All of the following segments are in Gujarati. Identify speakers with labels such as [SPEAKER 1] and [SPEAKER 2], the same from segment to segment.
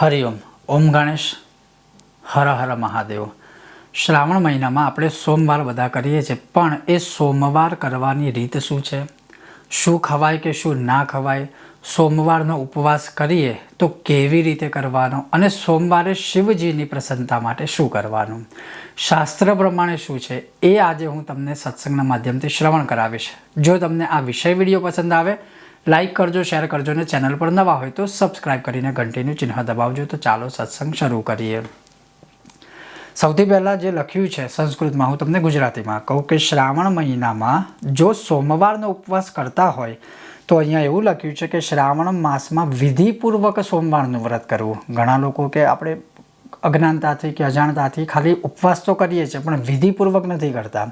[SPEAKER 1] હરિઓમ ઓમ ગણેશ. હર હર મહાદેવ. શ્રાવણ મહિનામાં આપણે સોમવાર બધા કરીએ છીએ, પણ એ સોમવાર કરવાની રીત શું છે? શું ખવાય કે શું ના ખવાય? સોમવારનો ઉપવાસ કરીએ તો કેવી રીતે કરવાનો? અને સોમવારે શિવજીની પ્રસન્નતા માટે શું કરવાનું? શાસ્ત્ર પ્રમાણે શું છે? એ આજે હું તમને સત્સંગના માધ્યમથી શ્રવણ કરાવીશ. જો તમને આ વિષય વીડિયો પસંદ આવે લાઈક કરજો, શેર કરજો અને ચેનલ પર નવા હોય તો સબસ્ક્રાઈબ કરીને ઘંટીનું ચિહ્ન દબાવજો. તો ચાલો સત્સંગ શરૂ કરીએ. સૌથી પહેલાં જે લખ્યું છે સંસ્કૃતમાં, હું તમને ગુજરાતીમાં કહું કે શ્રાવણ મહિનામાં જો સોમવારનો ઉપવાસ કરતા હોય, તો અહીંયા એવું લખ્યું છે કે શ્રાવણ માસમાં વિધિપૂર્વક સોમવારનું વ્રત કરવું. ઘણા લોકો કે આપણે અજ્ઞાનતાથી કે અજાણતાથી ખાલી ઉપવાસ તો કરીએ છીએ, પણ વિધિપૂર્વક નથી કરતા.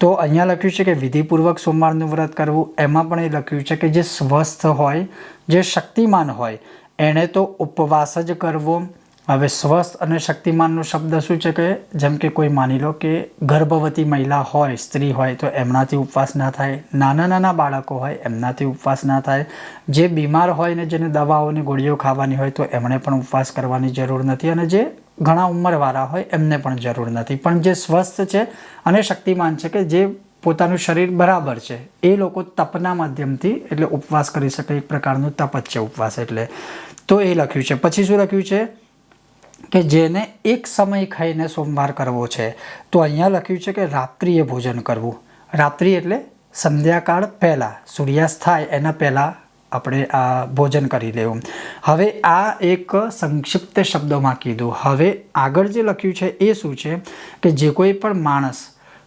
[SPEAKER 1] તો અહીંયા લખ્યું છે કે વિધિપૂર્વક સોમવારનું વ્રત કરવું, એમાં પણ એ લખ્યું છે કે જે સ્વસ્થ હોય, જે શક્તિમાન હોય, એણે તો ઉપવાસ જ કરવો. હવે સ્વસ્થ અને શક્તિમાનનો શબ્દ શું છે કે, જેમ કે કોઈ માની લો કે ગર્ભવતી મહિલા હોય, સ્ત્રી હોય, તો એમનાથી ઉપવાસ ના થાય. નાના નાના બાળકો હોય, એમનાથી ઉપવાસ ના થાય. જે બીમાર હોય ને જેને દવાઓની ગોળીઓ ખાવાની હોય, તો એમણે પણ ઉપવાસ કરવાની જરૂર નથી. અને જે ઘણા ઉંમરવાળા હોય, એમને પણ જરૂર નથી. પણ જે સ્વસ્થ છે અને શક્તિમાન છે કે જે પોતાનું શરીર બરાબર છે, એ લોકો તપના માધ્યમથી, એટલે ઉપવાસ કરી શકે. એક પ્રકારનું તપ જ છે ઉપવાસ એટલે. તો એ લખ્યું છે. પછી શું લખ્યું છે? કે જેને એક સમય ખાઈને સોમવાર કરવો છે. તો અહીંયા લખ્યું છે કે રાત્રિએ ભોજન કરવું. રાત્રિ એટલે સંધ્યાકાળ પહેલાં, સૂર્યાસ્ત થાય એના પહેલાં આપણે આ ભોજન કરી લેવું. હવે આ એક સંક્ષિપ્ત શબ્દોમાં કીધું. હવે આગળ જે લખ્યું છે એ શું છે? કે જે કોઈ પણ માણસ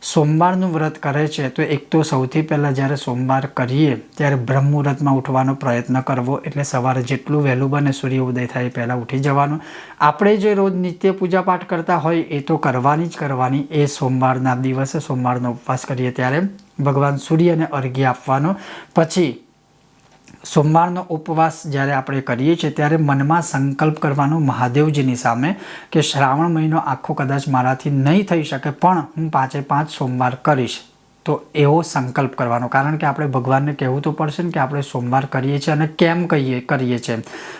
[SPEAKER 1] સોમવારનું વ્રત કરે છે, તો એક તો સૌથી પહેલાં જ્યારે સોમવાર કરીએ, ત્યારે બ્રહ્મ મુહૂર્તમાં ઉઠવાનો પ્રયત્ન કરવો, એટલે સવારે જેટલું વહેલું બને સૂર્ય ઉદય થાય પહેલાં ઉઠી જવાનું. આપણે જે રોજ નિત્ય પૂજા પાઠ કરતા હોય, એ તો કરવાની જ કરવાની. એ સોમવારના દિવસે સોમવારનો ઉપવાસ કરીએ ત્યારે ભગવાન સૂર્યને અર્ઘ્ય આપવાનો. પછી સોમવારનો ઉપવાસ જ્યારે આપણે કરીએ છીએ, ત્યારે મનમાં સંકલ્પ કરવાનો મહાદેવજીની સામે કે શ્રાવણ મહિનો આખો કદાચ મારાથી નહીં થઈ શકે, પણ હું પાંચે પાંચ સોમવાર કરીશ. તો એવો સંકલ્પ કરવાનો. કારણ કે આપણે ભગવાનને કહેવું તો પડશે ને કે આપણે સોમવાર કરીએ છીએ અને કેમ કહીએ, કરીએ છીએ.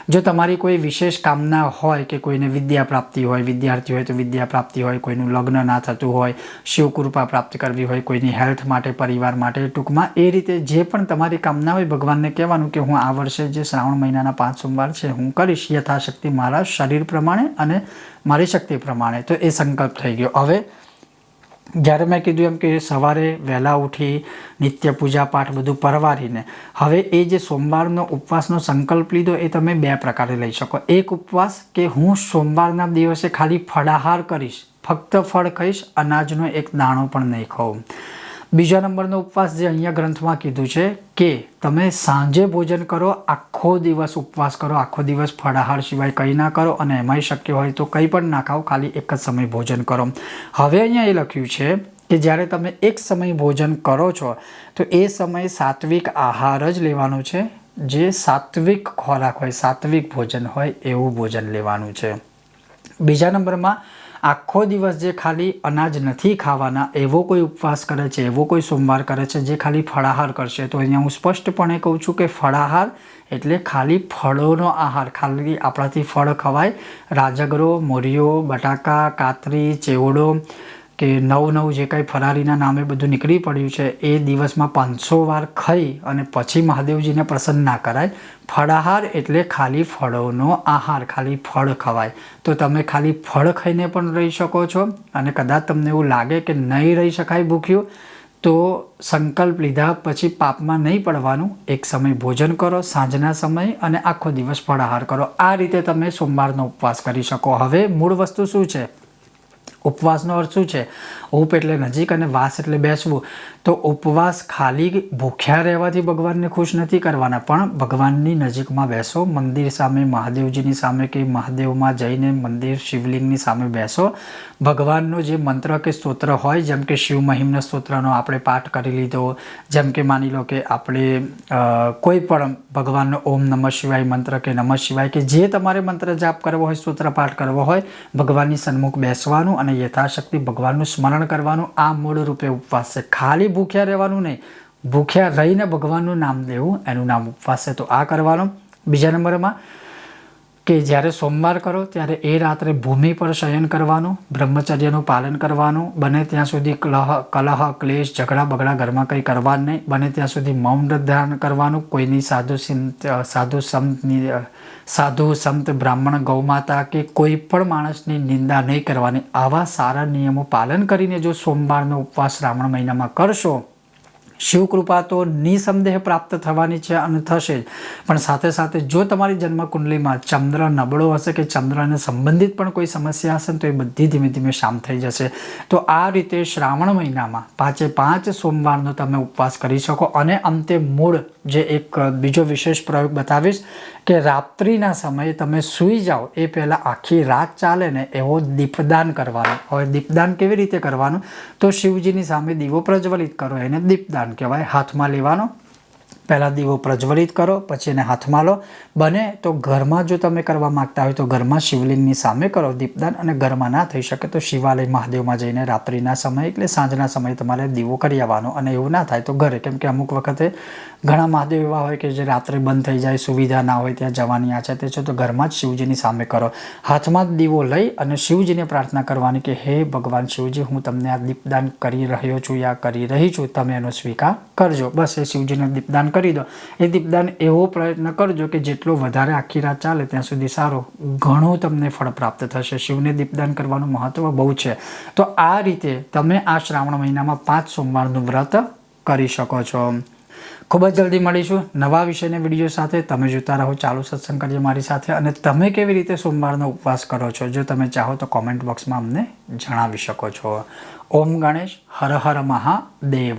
[SPEAKER 1] જો તમારી કોઈ વિશેષ કામના હોય કે કોઈને વિદ્યા પ્રાપ્તિ હોય, વિદ્યાર્થી હોય તો વિદ્યા પ્રાપ્તિ હોય, કોઈનું લગ્ન ના થતું હોય, શિવકૃપા પ્રાપ્ત કરવી હોય, કોઈની હેલ્થ માટે, પરિવાર માટે, ટૂંકમાં એ રીતે જે પણ તમારી કામના હોય ભગવાનને કહેવાનું કે હું આ વર્ષે જે શ્રાવણ મહિનાના પાંચ સોમવાર છે હું કરીશ, યથાશક્તિ મારા શરીર પ્રમાણે અને મારી શક્તિ પ્રમાણે. તો એ સંકલ્પ થઈ ગયો. હવે જ્યારે મેં કીધું એમ કે સવારે વહેલા ઉઠી, નિત્ય પૂજા પાઠ બધું પરવારીને, હવે એ જે સોમવારનો ઉપવાસનો સંકલ્પ લીધો એ તમે બે પ્રકારે લઈ શકો. એક ઉપવાસ કે હું સોમવારના દિવસે ખાલી ફળાહાર કરીશ, ફક્ત ફળ ખાઈશ, અનાજનો એક દાણો પણ નહીં ખાઉં. બીજા નંબરનો ઉપવાસ જે અહીંયા ગ્રંથમાં કીધું છે કે તમે સાંજે ભોજન કરો, આખો દિવસ ઉપવાસ કરો, આખો દિવસ ફળાહાર સિવાય કંઈ ના કરો અને એમાંય શક્ય હોય તો કંઈ પણ ના ખાઓ, ખાલી એક જ સમય ભોજન કરો. હવે અહીંયા એ લખ્યું છે કે જ્યારે તમે એક સમય ભોજન કરો છો, તો એ સમયે સાત્વિક આહાર જ લેવાનો છે. જે સાત્વિક ખોરાક હોય, સાત્વિક ભોજન હોય, એવું ભોજન લેવાનું છે. બીજા નંબરમાં આખો દિવસ જે ખાલી અનાજ નથી ખાવાના, એવો કોઈ ઉપવાસ કરે છે, એવો કોઈ સોમવાર કરે છે, જે ખાલી ફળાહાર કરશે? તો અહીંયા હું સ્પષ્ટપણે કહું છું કે ફળાહાર એટલે ખાલી ફળોનો આહાર. ખાલી આપણાથી ફળ ખવાય. રાજગરો મોરિયો બટાકા, કાતરી, ચેવડો કે નવ નવ જે કાંઈ ફરારીના નામે બધું નીકળી પડ્યું છે, એ દિવસમાં પાંચસો વાર ખાઈ અને પછી મહાદેવજીને પ્રસન્ન ના કરાય. ફળાહાર એટલે ખાલી ફળોનો આહાર, ખાલી ફળ ખવાય. તો તમે ખાલી ફળ ખાઈને પણ રહી શકો છો અને કદાચ તમને એવું લાગે કે નહીં રહી શકાય ભૂખ્યું, તો સંકલ્પ લીધા પછી પાપમાં નહીં પડવાનું. એક સમય ભોજન કરો, સાંજના સમય અને આખો દિવસ ફળાહાર કરો. આ રીતે તમે સોમવારનો ઉપવાસ કરી શકો. હવે મૂળ વસ્તુ શું છે? ઉપવાસનો અર્થ શું છે? ઉપ એટલે નજીક અને વાસ એટલે બેસવું. તો ઉપવાસ ખાલી ભૂખ્યા રહેવાથી ભગવાનને ખુશ નથી કરવાના, પણ ભગવાનની નજીકમાં બેસો, મંદિર સામે મહાદેવજીની સામે કે મહાદેવમાં જઈને મંદિર શિવલિંગની સામે બેસો. ભગવાનનો જે મંત્ર કે સ્તોત્ર હોય, જેમ કે શિવ મહિમના સ્તોત્રનો આપણે પાઠ કરી લીધો, જેમ કે માની લો કે આપણે કોઈ પણ ભગવાનનો ઓમ નમઃ શિવાય મંત્ર કે નમઃ શિવાય કે જે તમારે મંત્ર જાપ કરવો હોય, સ્તોત્ર પાઠ કરવો હોય, ભગવાનની સન્મુખ બેસવાનું અને યથાશક્તિ ભગવાનનું સ્મરણ કરવાનું આ મૂળ રૂપે ઉપવાસ છે. ખાલી ભૂખ્યા રહેવાનું નહીં, ભૂખ્યા રહીને ભગવાનનું નામ લેવું, એનું નામ ઉપવાસ છે. તો આ કરવાનું બીજા નંબરમાં કે જ્યારે સોમવાર કરો, ત્યારે એ રાત્રે ભૂમિ પર શયન કરવાનું, બ્રહ્મચર્યનું પાલન કરવાનું, બને ત્યાં સુધી કલહ કલહ, ક્લેશ, ઝઘડા, બગડા ઘરમાં કંઈ કરવા નહીં. બને ત્યાં સુધી મૌન ધ્યાન કરવાનું, કોઈની સાધુ સાધુ સંતની, સાધુ સંત, બ્રાહ્મણ ગૌમાતા કે કોઈ પણ માણસની નિંદા નહીં કરવાની. આવા સારા નિયમો પાલન કરીને જો સોમવારનો ઉપવાસ શ્રાવણ મહિનામાં કરશો શિવકૃપા તો નિસંદેહ પ્રાપ્ત થવાની છે અને થશે જ. પણ સાથે સાથે જો તમારી જન્મકુંડલીમાં ચંદ્ર નબળો હશે કે ચંદ્રને સંબંધિત પણ કોઈ સમસ્યા હશે તો એ બધી ધીમે ધીમે શાંત થઈ જશે. તો આ રીતે શ્રાવણ મહિનામાં પાંચે પાંચ સોમવારનો તમે ઉપવાસ કરી શકો અને અંતે મૂળ જે એક બીજો વિશેષ પ્રયોગ બતાવીશ કે રાત્રિના સમયે તમે સૂઈ જાઓ, એ પહેલાં આખી રાત ચાલે ને એવો દીપદાન કરવાનો. હવે દીપદાન કેવી રીતે કરવાનું? તો શિવજીની સામે દીવો પ્રજ્વલિત કરો, એને દીપદાન કહેવાય, હાથમાં લેવાનો. પહેલાં દીવો પ્રજ્વલિત કરો, પછી એને હાથમાં લો. બને તો ઘરમાં જો તમે કરવા માગતા હોય તો ઘરમાં શિવલિંગની સામે કરો દીપદાન અને ઘરમાં ના થઈ શકે તો શિવાલય મહાદેવમાં જઈને રાત્રિના સમયે એટલે સાંજના સમયે તમારે દીવો કરી આવવાનો અને એવું ના થાય તો ઘરે. કેમ કે અમુક વખતે ઘણા મહાદેવ એવા હોય કે જે રાત્રે બંધ થઈ જાય, સુવિધા ના હોય, ત્યાં જવાની આ છે તે છે તો ઘરમાં જ શિવજીની સામે કરો. હાથમાં જ દીવો લઈ અને શિવજીને પ્રાર્થના કરવાની કે, હે ભગવાન શિવજી, હું તમને આ દીપદાન કરી રહ્યો છું યા કરી રહી છું, તમે એનો સ્વીકાર કરજો. બસ એ શિવજીને દીપદાન કરી દો. એ દીપદાન એવો પ્રયત્ન કરજો કે જેટલો વધારે આખી રાત ચાલે ત્યાં સુધી સારો, ઘણું તમને ફળ પ્રાપ્ત થશે. શિવને દીપદાન કરવાનું મહત્વ બહુ છે. તો આ રીતે તમે આ શ્રાવણ મહિનામાં પાંચ સોમવારનું વ્રત કરી શકો છો. ખૂબ જ જલ્દી મળીશું નવા વિષયના વીડિયો સાથે. તમે જોતા રહો, ચાલુ સત્સંગ કરીએ મારી સાથે. અને તમે કેવી રીતે સોમવારનો ઉપવાસ કરો છો? જો તમે ચાહો તો કોમેન્ટ બોક્સમાં અમને જણાવી શકો છો. ઓમ ગણેશ, હર હર મહાદેવ.